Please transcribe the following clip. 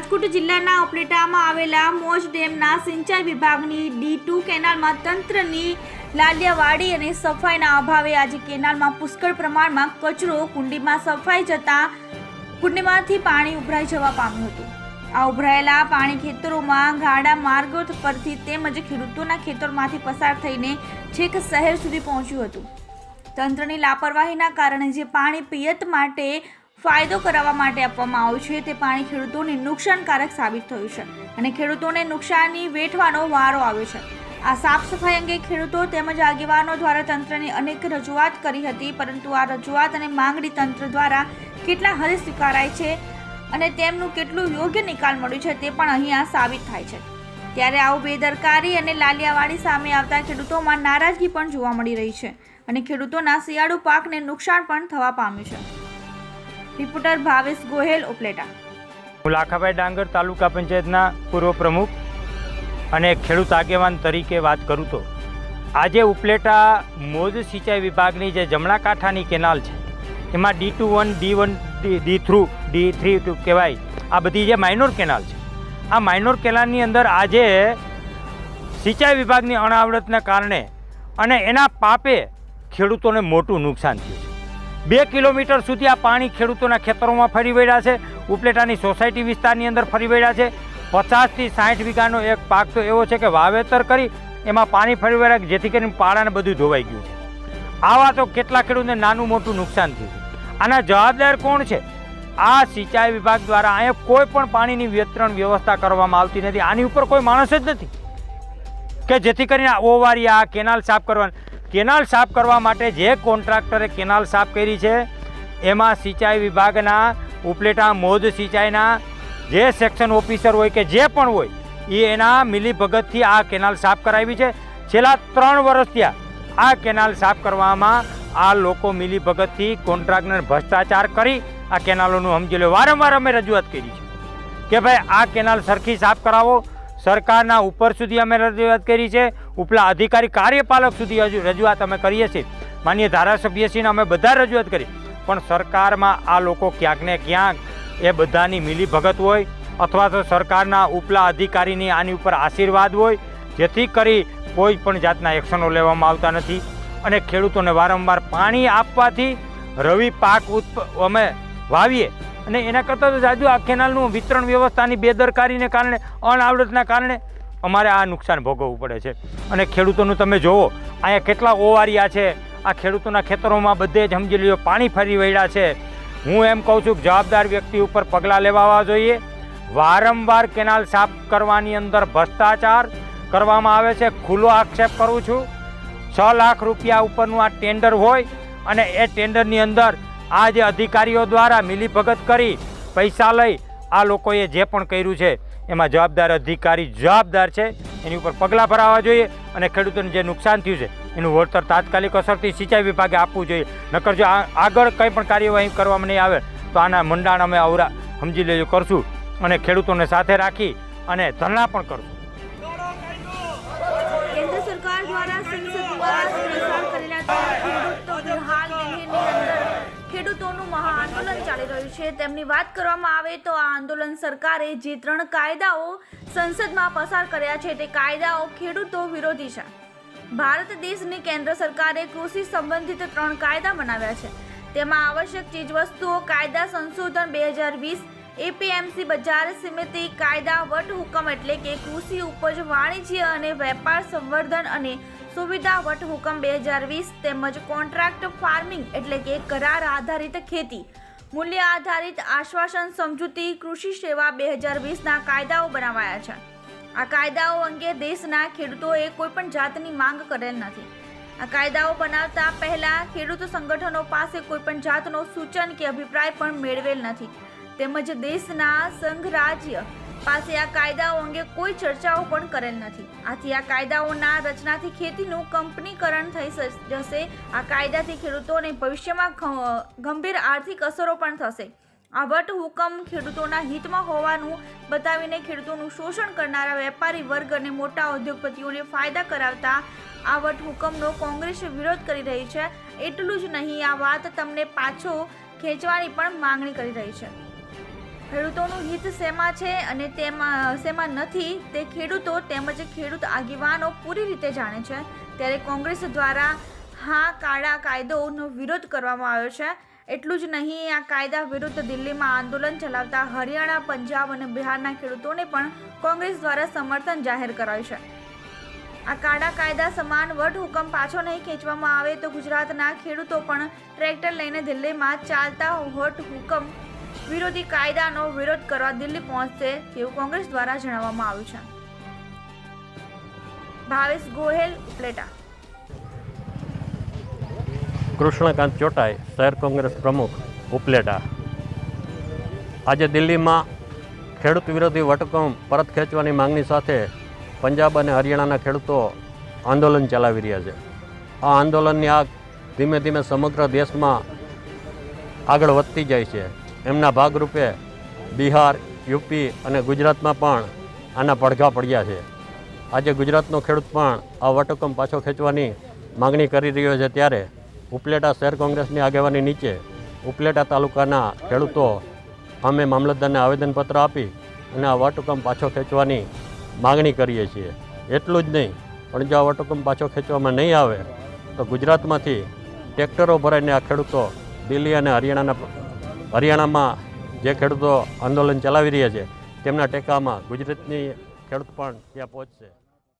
રાજકોટ જિલ્લાના ઉપલેટામાં આવેલા મોજ ડેમના સિંચાઈ વિભાગની ડી ટુ કેનાલમાં તંત્રની લાલિયાવાડી અને સફાઈના અભાવે આજે કેનાલમાં પુષ્કળ પ્રમાણમાં કચરો કુંડીમાં સફાઈ જતા કુંડીમાંથી પાણી ઉભરાઈ જવા પામ્યું હતું. આ ઉભરાયેલા પાણી ખેતરોમાં ગાડા માર્ગો પરથી તેમજ ખેડૂતોના ખેતરમાંથી પસાર થઈને છેક શહેર સુધી પહોંચ્યું હતું. તંત્રની લાપરવાહીના કારણે જે પાણી પિયત માટે ફાયદો કરાવવા માટે આપવામાં આવ્યું છે. તે પાણી ખેડૂતોને નુકસાનકારક સાબિત થયું છે અને ખેડૂતોને નુકસાની વેઠવાનો વારો આવ્યો છે. આ સાફ સફાઈ અંગે ખેડૂતો તેમજ આગેવાનો દ્વારા તંત્રને અનેક રજૂઆત કરી હતી, પરંતુ આ રજૂઆત અને માંગણી તંત્ર દ્વારા કેટલા હદે સ્વીકારાય છે અને તેમનું કેટલું યોગ્ય નિકાલ મળ્યું છે તે પણ અહીંયા સાબિત થાય છે. ત્યારે આવું બેદરકારી અને લાલિયાવાડી સામે આવતા ખેડૂતોમાં નારાજગી પણ જોવા મળી રહી છે અને ખેડૂતોના શિયાળુ પાકને નુકસાન પણ થવા પામ્યું છે. રિપોર્ટર ભાવેશ ગોહેલ, ઉપલેટા. હું લાખાભાઈ ડાંગર તાલુકા પંચાયતના પૂર્વ પ્રમુખ અને ખેડૂત આગેવાન તરીકે વાત કરું તો. આજે ઉપલેટા મોજ સિંચાઈ વિભાગની જે જમણા કાંઠાની કેનાલ છે, એમાં D two one, D one, D three, D three two કહેવાય, આ બધી જે માઇનોર કેનાલ છે, આ માઇનોર કેનાલની અંદર આજે સિંચાઈ વિભાગની અણાવડતના કારણે અને એના પાપે ખેડૂતોને મોટું નુકસાન થયું છે. બે કિલોમીટર સુધી આ પાણી ખેડૂતોના ખેતરોમાં ફરી વળ્યા છે. ઉપલેટાની સોસાયટી વિસ્તારની અંદર ફરી વળ્યા છે. પચાસથી સાઠ વીઘાનો એક પાક તો એવો છે કે વાવેતર કરી એમાં પાણી ફરી વળ્યા જેથી કરીને પાડાને બધું ધોવાઈ ગયું છે. આવા તો કેટલા ખેડૂતને નાનું મોટું નુકસાન થયું આના જવાબદાર કોણ છે? આ સિંચાઈ વિભાગ દ્વારા અહીંયા કોઈ પણ પાણીની વિતરણ વ્યવસ્થા કરવામાં આવતી નથી. આની ઉપર કોઈ માણસ જ નથી. કે જેથી કરીને ઓવારી આ કેનાલ સાફ કરવાની. કેનાલ સાફ કરવા માટે જે કોન્ટ્રાક્ટરે કેનાલ સાફ કરી છે, એમાં સિંચાઈ વિભાગના, ઉપલેટા મોજ સિંચાઈના, જે સેક્શન ઓફિસર હોય કે જે પણ હોય, એ એના મિલીભગતથી આ કેનાલ સાફ કરાવી છે. છેલ્લા ત્રણ વર્ષ થયા આ કેનાલ સાફ કરવામાં આ લોકો મિલીભગતથી કોન્ટ્રાક્ટને ભ્રષ્ટાચાર કરી આ કેનાલોનું સમજી લો. વારંવાર અમે રજૂઆત કરી છે કે ભાઈ આ કેનાલ સરખી સાફ કરાવો સરકારના ઉપર સુધી અમે રજૂઆત કરી છે. ઉપલા અધિકારી કાર્યપાલક સુધી હજુ રજૂઆત અમે કરીએ છીએ. માન્ય ધારાસભ્યશ્રીને અમે બધા રજૂઆત કરી. પણ સરકારમાં આ લોકો ક્યાંક ને ક્યાંક એ બધાની મિલીભગત હોય અથવા તો સરકારના ઉપલા અધિકારીની આની ઉપર આશીર્વાદ હોય, જેથી કરી કોઈ પણ જાતના એક્શનો લેવામાં આવતા નથી. અને ખેડૂતોને વારંવાર પાણી આપવાથી રવિ પાક ઉત્પ, અમે વાવીએ. અને એના કરતાં તો જાજુ આ કેનાલનું વિતરણ વ્યવસ્થાની બેદરકારીને કારણે, અનાવડતના કારણે અમારે આ નુકસાન ભોગવવું પડે છે. અને ખેડૂતોનું તમે જોવો, અહીંયા કેટલા ઓવારિયા છે. આ ખેડૂતોના ખેતરોમાં બધે જ સમજી લ્યો, પાણી ફરી વળ્યા છે. હું એમ કહું છું કે જવાબદાર વ્યક્તિ ઉપર પગલાં લેવાવા જોઈએ. વારંવાર કેનાલ સાફ કરવાની અંદર ભ્રષ્ટાચાર કરવામાં આવે છે. ખુલ્લો આક્ષેપ કરું છું. છ લાખ રૂપિયા ઉપરનું આ ટેન્ડર હોય અને એ ટેન્ડરની અંદર આ જે અધિકારીઓ દ્વારા મિલીભગત કરી પૈસા લઈ આ લોકોએ જે પણ કર્યું છે, એમાં જવાબદાર અધિકારી જવાબદાર છે. એની ઉપર પગલાં ભરાવા જોઈએ અને ખેડૂતોને જે નુકસાન થયું છે, એનું વળતર તાત્કાલિક અસરથી સિંચાઈ વિભાગે આપવું જોઈએ. નકર જો આગળ કંઈ પણ કાર્યવાહી કરવામાં નહીં આવે, તો આના મંડાણ અમે અવરા સમજી લેજો કરશું અને ખેડૂતોને સાથે રાખી અને ધરણા પણ કરશું. ખેડૂતોનું મહા આંદોલન ચાલી રહ્યું છે. તેમની વાત કરવામાં આવે તો આ આંદોલન સરકારે જે ત્રણ કાયદાઓ સંસદમાં પસાર કર્યા છે તે કાયદાઓ ખેડૂતો વિરોધી છે. ભારત દેશની કેન્દ્ર સરકારે કૃષિ સંબંધિત ત્રણ કાયદા બનાવ્યા છે. તેમાં આવશ્યક ચીજવસ્તુઓ, કાયદા સંશોધન બે હજાર વીસ, એપીએમસી બજાર સમિતિ, કાયદા વટહુકમ એટલે કે કૃષિ ઉપજ વાણિજ્ય અને વેપાર સંવર્ધન અને સુવિધા વટહુકમ બે હજાર વીસ તેમજ કોન્ટ્રાક્ટ ફાર્મિંગ એટલે કે કરાર આધારિત ખેતી. મૂલ્ય આધારિત આશ્વાસન સમજૂતી કૃષિ સેવા બે હજાર વીસના કાયદાઓ બનાવાયા છે. આ કાયદાઓ અંગે દેશના ખેડૂતોએ કોઈપણ જાતની માંગ કરેલ નથી. આ કાયદાઓ બનાવતા પહેલા ખેડૂત સંગઠનો પાસે કોઈપણ જાતનો સૂચન કે અભિપ્રાય પણ મેળવેલ નથી. તેમજ દેશના સંઘ રાજ્ય પાસે આ કાયદાઓ અંગે કોઈ ચર્ચાઓ પણ કરેલ નથી. આથી આ કાયદાઓના રચનાથી ખેતીનું કંપનીકરણ થઈ જશે. આ કાયદાથી ખેડૂતોને ભવિષ્યમાં ગંભીર આર્થિક અસરો પણ થશે. આ વટ હુકમ ખેડૂતોના હિતમાં હોવાનું બતાવીને ખેડૂતોનું શોષણ કરનારા વેપારી વર્ગ અને મોટા ઉદ્યોગપતિઓને ફાયદા કરાવતા આ વટ હુકમનો કોંગ્રેસ વિરોધ કરી રહી છે. એટલું જ નહીં, આ વાત તમને પાછો ખેંચવાની પણ માંગણી કરી રહી છે. ખેડૂતોનું હિત શેમાં છે અને તેમાં, શેમાં નથી, તે ખેડૂતો તેમજ ખેડૂત આગેવાનો પૂરી રીતે જાણે છે. ત્યારે કોંગ્રેસ દ્વારા હા, કાળા કાયદોનો વિરોધ કરવામાં આવ્યો છે. એટલું જ નહીં, આ કાયદા વિરુદ્ધ દિલ્હીમાં આંદોલન ચલાવતા હરિયાણા, પંજાબ અને બિહારના ખેડૂતોને પણ કોંગ્રેસ દ્વારા સમર્થન જાહેર કરાયું છે. આ કાળા કાયદા સમાન વટ હુકમ પાછો નહીં ખેંચવામાં આવે તો ગુજરાતના ખેડૂતો પણ ટ્રેક્ટર લઈને દિલ્હીમાં ચાલતા વટ હુકમ વિરોધી કાયદાનો વિરોધ કરવા દિલ્હી પહોંચશે તેવું કોંગ્રેસ દ્વારા જણાવવામાં આવ્યું છે. ભાવેશ ગોહેલ, ઉપલેટા. કૃષ્ણકાંત ચોટાઈ શહેર કોંગ્રેસ પ્રમુખ, ઉપલેટા. આજે દિલ્હીમાં ખેડૂત વિરોધી વટકમ પરત ખેંચવાની માંગણી સાથે પંજાબ અને હરિયાણાના ખેડૂતો આંદોલન ચલાવી રહ્યા છે. આ આંદોલનની આગ ધીમે ધીમે સમગ્ર દેશમાં આગળ વધતી જાય છે. એમના ભાગરૂપે બિહાર, યુપી અને ગુજરાતમાં પણ આના પડઘા પડ્યા છે. આજે ગુજરાતનો ખેડૂત પણ આ વટહુકમ પાછો ખેંચવાની માગણી કરી રહ્યો છે ત્યારે ઉપલેટા શહેર કોંગ્રેસની આગેવાની નીચે ઉપલેટા તાલુકાના ખેડૂતો અમે મામલતદારને આવેદનપત્ર આપી અને આ વટહુકમ પાછો ખેંચવાની માગણી કરીએ છીએ. એટલું જ નહીં, પણ જો આ વટહુકમ પાછો ખેંચવામાં નહીં આવે, તો ગુજરાતમાંથી ટ્રેક્ટરો ભરાઈને આ ખેડૂતો દિલ્હી અને હરિયાણાના હરિયાણામાં જે ખેડૂતો આંદોલન ચલાવી રહ્યા છે તેમના ટેકામાં ગુજરાતની ખેડૂત પણ ત્યાં પહોંચશે.